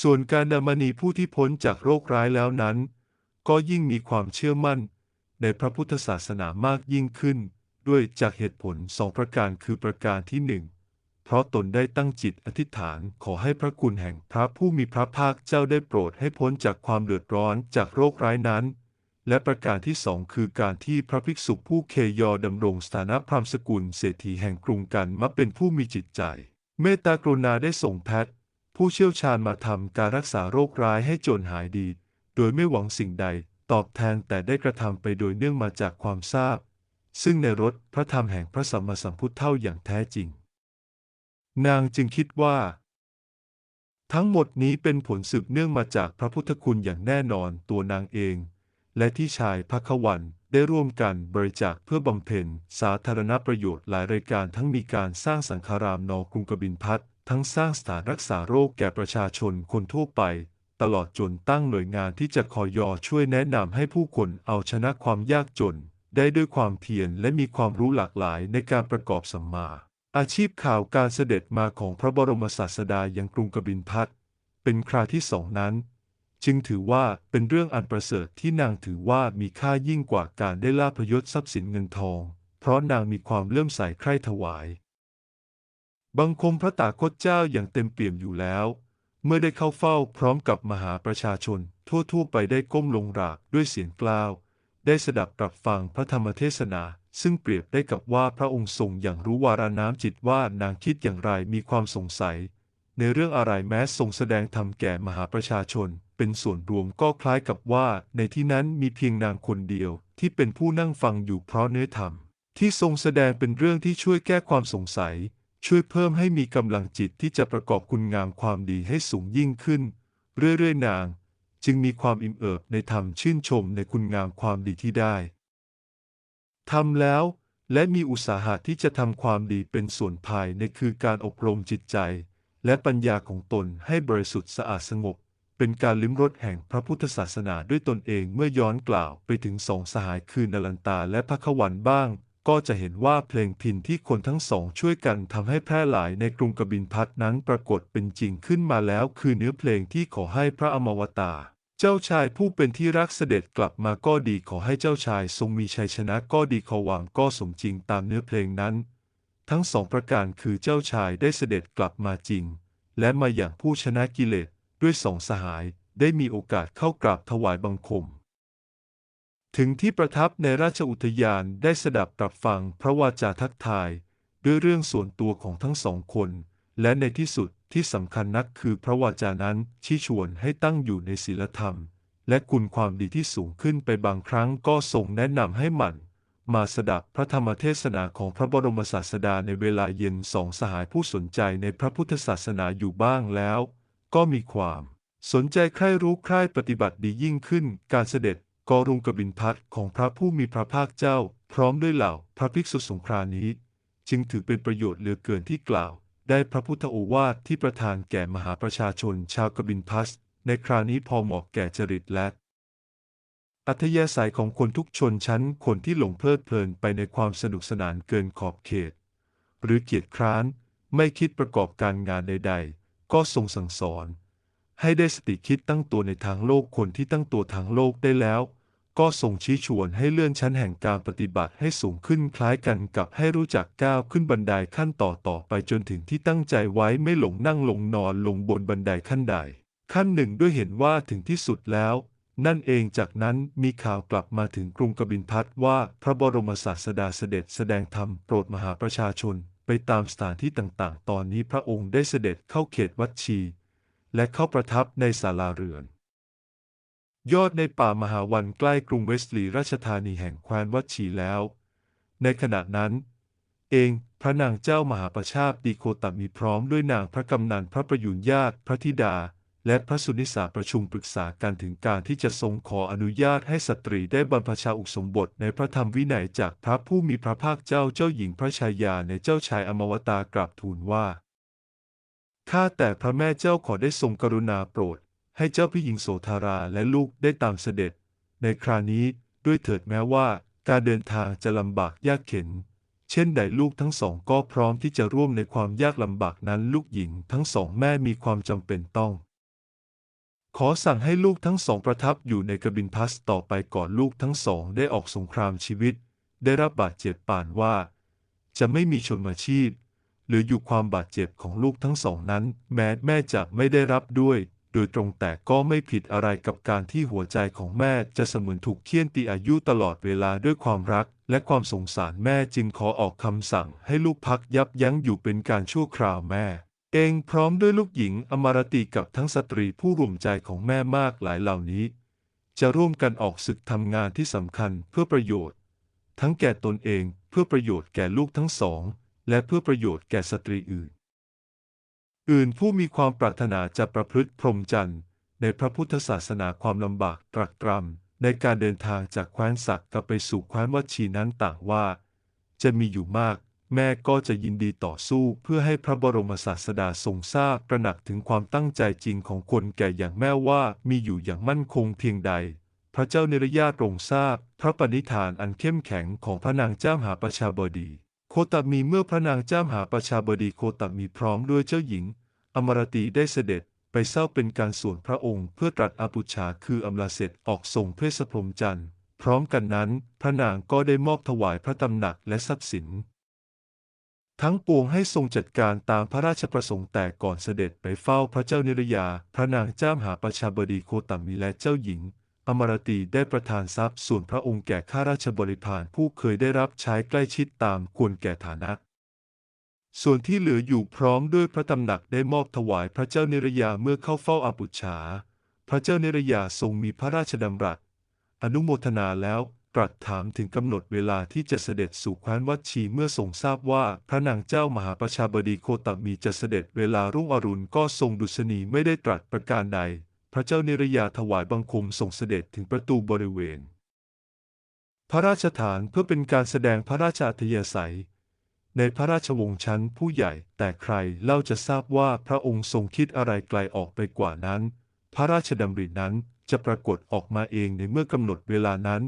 ส่วนการดามณีผู้ที่พ้นจากโรคร้ายแล้วนั้น ก็ยิ่งมีความเชื่อมั่น ในพระพุทธศาสนามากยิ่งขึ้น ด้วยจากเหตุผลสองประการคือประการที่หนึ่งเพราะตนได้ตั้งจิตอธิษฐานขอให้พระคุณแห่งพระผู้มีพระภาคเจ้าได้โปรดให้พ้นจากความเดือดร้อนจากโรคร้ายนั้น และประการที่สองคือการที่พระภิกษุผู้เคยอดำรงสถานะพราหมสกุลเศรษฐีแห่งกรุงกันมาเป็นผู้มีจิตใจ เมตตากรุณาได้ส่งแพทย์ ผู้เชี่ยวชาญมาทำการรักษาโรคร้ายให้จนหายดี โดยไม่หวังสิ่งใดตอบแทนแต่ได้กระทำไปโดยเนื่องมาจากความทราบ ซึ่งในรถพระธรรมแห่งพระสัมมาสัมพุทธเท่าอย่างแท้จริง นางจึงคิดว่า ทั้งหมดนี้เป็นผลสืบเนื่องมาจากพระพุทธคุณอย่างแน่นอนตัวนางเอง และที่ชายพักวันได้ร่วมกันบริจาคเพื่อบำเพ็ญสาธารณประโยชน์หลายรายการทั้งมีการสร้างสังฆารามนอกรุงกบินพัท ทั้งสร้างสถานรักษาโรคแก่ประชาชนคนทั่วไป ตลอดจนตั้งหน่วยงานที่จะคอยอช่วยแนะนำให้ผู้คนเอาชนะความยากจน ได้ด้วยความเพียรและมีความรู้หลากหลายในการประกอบสัมมา อาชีพข่าวการเสด็จมาของพระบรมศาสดายังกรุงกบินพัทเป็นคราที่สองนั้น จึงถือว่าเป็นเรื่องอันประเสริฐที่นางถือว่ามีค่ายิ่งกว่าการได้ลาภยศทรัพย์สินเงินทอง เพราะนางมีความเลื่อมใสใคร่ถวาย บังคมพระตาคตเจ้าอย่างเต็มเปี่ยมอยู่แล้ว เมื่อได้เข้าเฝ้าพร้อมกับมหาประชาชน ทั่วๆไปได้ก้มลงรากด้วยเสียงกล้าว ได้สดับตรับฟังพระธรรมเทศนา ซึ่งเปรียบได้กับว่าพระองค์ทรงอย่างรู้วาระน้ำจิตว่านางคิดอย่างไรมีความสงสัย ในเรื่องอะไรแม้ทรงแสดงธรรมแก่มหาประชาชน เป็นส่วนรวมก็คล้ายกับว่า ในที่นั้นมีเพียงนางคนเดียว ที่เป็นผู้นั่งฟังอยู่เพราะเนื้อธรรม ที่ทรงแสดงเป็นเรื่องที่ช่วยแก้ความสงสัย ช่วยเพิ่มให้มีกำลังจิตที่จะประกอบคุณงามความดีให้สูงยิ่งขึ้น เรื่อยๆนาง จึงมีความอิ่มเอิบในธรรมชื่นชมในคุณงามความดีที่ได้ทำแล้วและมีอุตสาหะที่จะทำความดีเป็นส่วนภายในคือการอบรมจิตใจ และปัญญาของตนให้บริสุทธิ์สะอาดสงบ เป็นการลิ้มรสแห่งพระพุทธศาสนาด้วยตนเองเมื่อย้อนกล่าวไปถึงสองสหายคือ นลันตาและพระขวันบ้าง ก็จะเห็นว่าเพลงพินที่คนทั้งสองช่วยกันทำให้แพร่หลายในกรุงกบินพัทนั้นปรากฏเป็นจริงขึ้นมาแล้ว คือเนื้อเพลงที่ขอให้พระอมวตารเจ้าชายผู้เป็นที่รักเสด็จกลับมาก็ดีขอให้เจ้าชายทรงมีชัยชนะก็ดีขอหวังก็สมจริงตามเนื้อเพลงนั้น ทั้งสองประการคือเจ้าชายได้เสด็จกลับมาจริง และมาอย่างผู้ชนะกิเลสด้วยสองสหายได้มีโอกาสเข้ากราบถวายบังคม ถึงที่ประทับในราชอุทยานได้สดับตรับฟังพระวาจาทักทายด้วยเรื่องส่วนตัวของทั้งสองคน และในที่สุดที่สำคัญนักคือพระวาจานั้นชี้ชวนให้ตั้งอยู่ในศีลธรรม และคุณความดีที่สูงขึ้นไปบางครั้งก็ทรงแนะนำให้หมั่น มาสดับพระธรรมเทศนาของพระบรมศาสดาในเวลาเย็นสองสหายผู้สนใจในพระพุทธศาสนาอยู่บ้างแล้ว ก็มีความสนใจใคร่รู้ใคร่ปฏิบัติดียิ่งขึ้นการเสด็จ กรุงกบินพัทของพระผู้มีพระภาคเจ้า พร้อมด้วยเหล่าพระภิกษุสงฆ์ครานี้ จึงถือเป็นประโยชน์เหลือเกินที่กล่าว ได้พระพุทธโอวาทที่ประทานแก่มหาประชาชนชาวกบินพัสในคราวนี้พอเหมาะแก่จริตและอัธยาศัยของคนทุกชนชั้นคนที่หลงเพลิดเพลินไปในความสนุกสนานเกินขอบเขต หรือเกียจคร้านไม่คิดประกอบการงานใด ๆ ก็ทรงสั่งสอน ให้ได้สติคิดตั้งตัวในทางโลกคนที่ตั้งตัวทางโลกได้แล้ว ก็ทรงชี้ชวนให้เลื่อนชั้นแห่งการปฏิบัติให้สูงขึ้นคล้ายกันกับให้รู้จักก้าวขึ้นบันไดขั้นต่อต่อไปจนถึงที่ตั้งใจไว้ไม่หลงนั่งลงนอนลงบนบันไดขั้นใด ขั้นหนึ่งด้วยเห็นว่าถึงที่สุดแล้ว นั่นเองจากนั้นมีข่าวกลับมาถึงกรุงกบินพัทว่าพระบรมศาสดาเสด็จแสดงธรรมโปรดมหาประชาชน ไปตามสถานที่ต่างๆ ตอนนี้พระองค์ได้เสด็จเข้าเขตวัดชี และเข้าประทับในศาลาเรือน ยอดในป่ามหาวันใกล้กรุงเวสต์ลีราชธานีแห่งแคว้นวัดชีแล้ว ในขณะนั้น เองพระนางเจ้ามหาประชาบดีโคตมีพร้อมด้วยนางพระกำนันพระประยุนญาติพระธิดา และพระสุนิสาประชุมปรึกษากันถึงการที่จะทรงขออนุญาตให้สตรีได้บรรพชาอุปสมบทในพระธรรมวินัยจากพระผู้มีพระภาคเจ้าเจ้าหญิงพระชายาในเจ้าชายอมวตากราบทูลว่าข้าแต่พระแม่เจ้าขอได้ทรงกรุณาโปรด ให้เจ้าพี่หญิงโสธาราและลูกได้ตามเสด็จ ในครานี้ด้วยเถิดแม้ว่าการเดินทางจะลำบากยากเข็น เช่นใดลูกทั้งสองก็พร้อมที่จะร่วมในความยากลำบากนั้นลูกหญิงทั้งสองแม่มีความจำเป็นต้อง ขอสั่งให้ลูกทั้งสองประทับอยู่ในกบินพัสต่อไปก่อนลูกทั้งสองได้ออกสงครามชีวิต ได้รับบาดเจ็บปานว่า จะไม่มีชนมาชีพ หรืออยู่ความบาดเจ็บของลูกทั้งสองนั้น แม้แม่จะไม่ได้รับด้วย โดยตรงแต่ก็ไม่ผิดอะไรกับการที่หัวใจของแม่จะเสมือนถูกเคี่ยนตีอายุตลอดเวลาด้วยความรัก และความสงสารแม่จึงขอออกคำสั่งให้ลูกพักยับยั้งอยู่เป็นการชั่วคราวแม่ เองพร้อมด้วยลูกหญิงอมรติกับทั้งสตรีผู้รวมใจของแม่มากหลายเหล่านี้ จะร่วมกันออกศึกทำงานที่สำคัญเพื่อประโยชน์ ทั้งแก่ตนเองเพื่อประโยชน์แก่ลูกทั้งสอง และเพื่อประโยชน์แก่สตรีอื่น อื่นผู้มีความปรารถนาจะประพฤติพรหมจรรย์ในพระพุทธศาสนาความลำบากตรักตรำในการเดินทางจากแคว้นสักกลับไปสู่แคว้นวัชีนั้นต่างว่า จะมีอยู่มาก แม่ก็จะยินดีต่อสู้เพื่อให้พระบรมศาสดาทรงทราบตระหนักถึงความตั้งใจจริงของคนแก่อย่างแม่ว่ามีอยู่อย่างมั่นคงเพียงใด พระเจ้าเนรญาตทรงทราบพระปณิธานอันเข้มแข็งของพระนางเจ้ามหาประชาบดี โคตมีเมื่อพระนางเจ้ามหาประชาบดีโคตมีพร้อมด้วยเจ้าหญิง อมรติได้เสด็จไปเศร้าเป็นการส่วนพระองค์เพื่อตรัสอาปุชาคืออำลาเสร็จออกส่งเพศพรมจันทร์ พร้อมกันนั้นพระนางก็ได้มอบถวายพระตำหนักและทรัพย์สิน ทั้งปวงให้ทรงจัดการตามพระราชประสงค์แต่ก่อนเสด็จไปเฝ้าพระเจ้านิรยา พระนางเจ้ามหาประชาบดีโคตมีและเจ้าหญิง อมรตีได้ประทานทรัพย์ส่วนพระองค์แก่ข้าราชบริพารผู้เคยได้รับใช้ใกล้ชิดตามควรแก่ฐานะ ส่วนที่เหลืออยู่พร้อมด้วยพระตำหนักได้มอบถวายพระเจ้าเนรยาเมื่อเข้าเฝ้าอาปุจฉาพระเจ้าเนรยาทรงมีพระราชดำรัส อนุโมทนาแล้วตรัสถามถึงกำหนดเวลาที่จะเสด็จสู่แคว้นวัดชีเมื่อทรงทราบว่าพระนางเจ้ามหาประชาบดีโคตมีจะเสด็จเวลารุ่งอรุณก็ทรงดุษณีไม่ได้ตรัสประการใด พระเจ้าเนรยาถวายบังคมส่งเสด็จถึงประตูบริเวณ พระราชฐานเพื่อเป็นการแสดงพระราชอัธยาศัย ในพระราชวงศ์ชั้นผู้ใหญ่ แต่ใครเล่าจะทราบว่าพระองค์ทรงคิดอะไรไกลออกไปกว่านั้น พระราชดำรินั้นจะปรากฏออกมาเองในเมื่อกำหนดเวลานั้น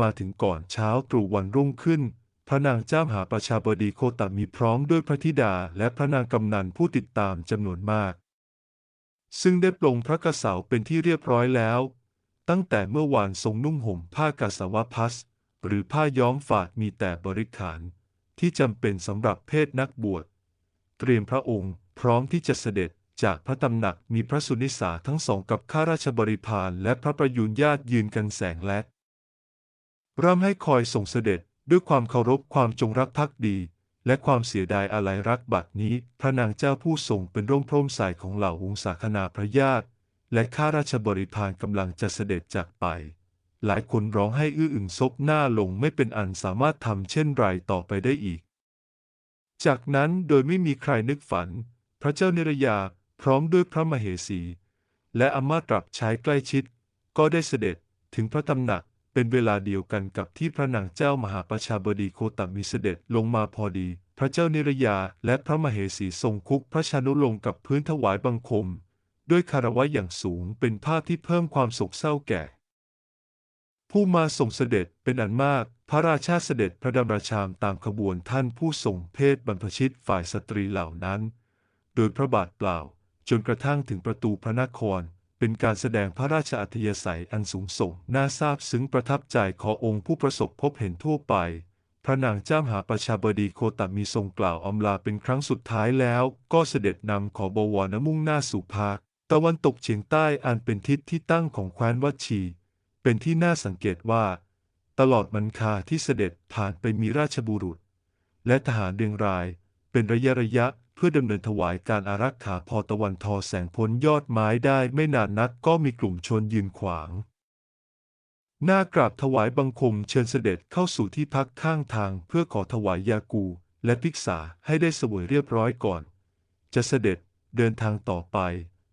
มาถึงก่อนเช้าตรู่วันรุ่งขึ้น พระนางเจ้ามหาประชาบดีโคตมีพร้อมด้วยพระธิดาและพระนางกำนันผู้ติดตามจำนวนมาก ซึ่งได้ปลงพระกระสาเป็นที่เรียบร้อยแล้ว ตั้งแต่เมื่อวานทรงนุ่งห่มผ้ากสาวพัส หรือผ้าย้อมฝาดมีแต่บริขาร ที่จำเป็นสำหรับเพศนักบวช เตรียมพระองค์พร้อมที่จะเสด็จจากพระตำหนักมีพระสุนิสาทั้งสองกับข้าราชบริพารและพระประยุนญาติยืนกันแสงและร่ำให้คอยส่งเสด็จด้วยความเคารพความจงรักภักดี และความเสียดายอะไรรักบัดนี้ พระนางเจ้าผู้ทรงเป็นร่มพร่มใสของเหล่าวงศาคณาพระญาติ และข้าราชบริพารกำลังจะเสด็จจากไป หลายคนร้องให้อื้ออึงซบหน้าลงไม่เป็นอันสามารถทำเช่นไรต่อไปได้อีก จากนั้นโดยไม่มีใครนึกฝัน พระเจ้านิรยาพร้อมด้วยพระมเหสี และอมาตรับใช้ใกล้ชิด ก็ได้เสด็จถึงพระตำหนัก เป็นเวลาเดียวกันกับที่พระนางเจ้ามหาประชาบดีโคตมีเสด็จลงมาพอดี พระเจ้านิรยาและพระมเหสีทรงคุกพระชานุลงกับพื้นถวายบังคม ด้วยคารวะอย่างสูงเป็นภาพที่เพิ่มความโศกเศร้าแก่ ผู้มาส่งเสด็จเป็นอันมาก พระราชาเสด็จพระดำราชามตามขบวนท่านผู้ทรงเพศบรรพชิตฝ่ายสตรีเหล่านั้น โดยพระบาทเปล่า จนกระทั่งถึงประตูพระนคร เป็นการแสดงพระราชอัธยาศัยอันสูงส่ง น่าซาบซึ้งประทับใจขอองค์ผู้ประสบพบเห็นทั่วไป พระนางเจ้ามหาประชาบดีโคตมีทรงกล่าวอำลาเป็นครั้งสุดท้ายแล้ว ก็เสด็จนำขอบวรมุ่งหน้าสู่ภาคตะวันตกเฉียงใต้อันเป็นทิศที่ตั้งของแคว้นวัชี เป็นที่น่าสังเกตว่า ตลอดมันคาที่เสด็จผ่านไปมีราชบุรุษ และทหารเรียงราย เป็นระยะระยะ เพื่อดำเนินถวายการอารักขาพอตะวันทอแสงพ้นยอดไม้ได้ไม่นานนักก็มีกลุ่มชนยืนขวาง หน้ากราบถวายบังคมเชิญเสด็จเข้าสู่ที่พักข้างทางเพื่อขอถวายยากู และภิกษาให้ได้เสวยเรียบร้อยก่อน จะเสด็จเดินทางต่อไป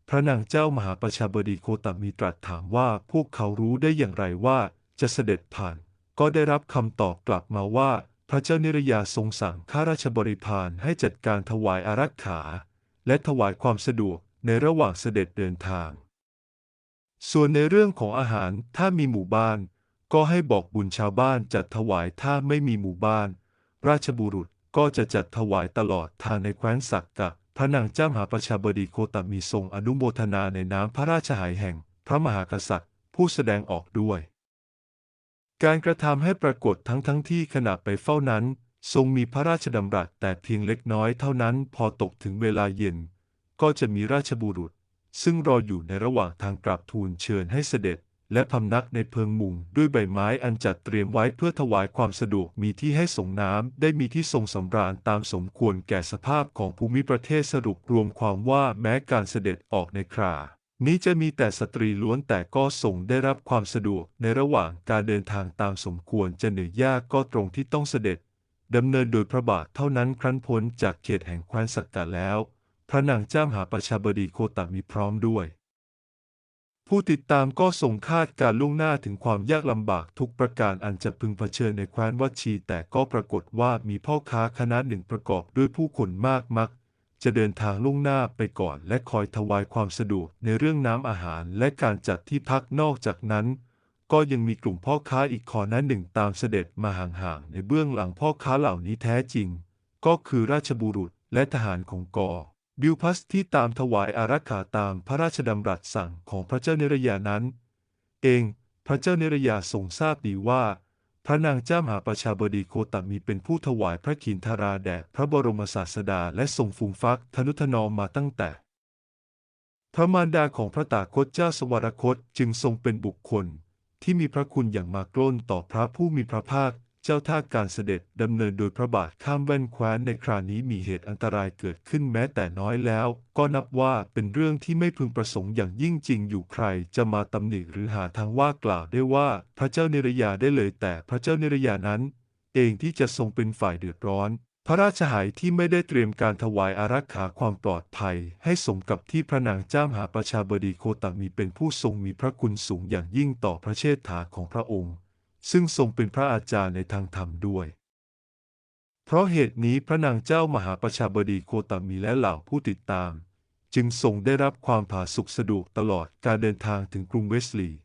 พระนางเจ้ามหาประชาบดีโคตมีตรัสถามว่าพวกเขารู้ได้อย่างไรว่าจะเสด็จผ่าน ก็ได้รับคำตอบกลับมาว่า พระเจ้านิรยาทรงสั่งข้าราชบริพารให้จัดการถวายอารักขา และถวายความสะดวกในระหว่างเสด็จเดินทาง ส่วนในเรื่องของอาหารถ้ามีหมู่บ้าน ก็ให้บอกบุญชาวบ้านจัดถวายถ้าไม่มีหมู่บ้าน ราชบุรุษก็จะจัดถวายตลอดทางในแคว้นสักกะพระนางเจ้ามหาประชาบดีโคตมีทรงอนุโมทนาในน้ำพระราชหายแห่ง พระมหากษัตริย์ ผู้แสดงออกด้วย การกระทำให้ปรากฏทั้งทั้งที่ขณะไปเฝ้านั้น ทรงมีพระราชดำรัสแต่เพียงเล็กน้อยเท่านั้นพอตกถึงเวลาเย็น ก็จะมีราชบุรุษ ซึ่งรออยู่ในระหว่างทางกราบทูลเชิญให้เสด็จ และพำนักในเพิงมุงด้วยใบไม้อันจัดเตรียมไว้เพื่อถวายความสะดวกมีที่ให้ส่งน้ำได้มีที่ทรงสำราญตามสมควรแก่สภาพของภูมิประเทศสรุปรวมความว่าแม้การเสด็จออกในครา นี้จะมีแต่สตรีล้วนแต่ก็ทรงได้รับความสะดวกในระหว่างการเดินทางตามสมควรจะเหนื่อยยากก็ตรงที่ต้องเสด็จดำเนินโดยพระบาทเท่านั้นครั้นพ้นจากเขตแห่งแคว้นสักกะแล้ว พระนางเจ้ามหาประชาบดีโคตะมีพร้อมด้วย ผู้ติดตามก็ส่งคาดการล่วงหน้าถึงความยากลำบากทุกประการอันจะพึงเผชิญในแคว้นวัชีแต่ก็ปรากฏว่ามีพ่อค้าคณะหนึ่งประกอบด้วยผู้คนมากมัก จะเดินทางล่วงหน้าไปก่อนและคอยถวายความสะดวกในเรื่องน้ำอาหารและการจัดที่พักนอกจากนั้น ก็ยังมีกลุ่มพ่อค้าอีกคอนั้นหนึ่งตามเสด็จมาห่างๆในเบื้องหลังพ่อค้าเหล่านี้แท้จริง ก็คือราชบุรุษและทหารของกอบิลพัสที่ตามถวายอารักขาตามพระราชดำรัสสั่งของพระเจ้าเนรยานั้น เองพระเจ้าเนรยาทรงทราบดีว่า ระนางเจ้ามหาประชาบดีโคตมีเป็นผู้ถวายพระขินทาราแด่พระบรมศาสดาและทรงฟูมฟักทนุถนอมมาตั้งแต่ พระมารดาของพระตาคตเจ้าสวรคตจึงทรงเป็นบุคคล ที่มีพระคุณอย่างมากล้นต่อพระผู้มีพระภาค เจ้าท่าการเสด็จดำเนินโดยพระบาทข้ามแว่นแคว้นในคราวนี้มีเหตุอันตรายเกิดขึ้นแม้แต่น้อยแล้ว ก็นับว่าเป็นเรื่องที่ไม่พึงประสงค์อย่างยิ่งจริงอยู่ใครจะมาตำหนิหรือหาทางว่ากล่าวได้ว่าพระเจ้าเนรยาได้เลยแต่พระเจ้าเนรยานั้น เองที่จะทรงเป็นฝ่ายเดือดร้อน พระราชหายที่ไม่ได้เตรียมการถวายอารักขาความปลอดภัย ให้สมกับที่พระนางเจ้ามหาประชาบดีโคตมีเป็นผู้ทรงมีพระคุณสูงอย่างยิ่งต่อพระเชษฐาของพระองค์ ซึ่งทรงเป็นพระอาจารย์ในทางธรรมด้วย เพราะเหตุนี้พระนางเจ้ามหาประชาบดีโคตมีและเหล่าผู้ติดตาม จึงทรงได้รับความผาสุกสะดวกตลอดการเดินทางถึงกรุงเวสลีย์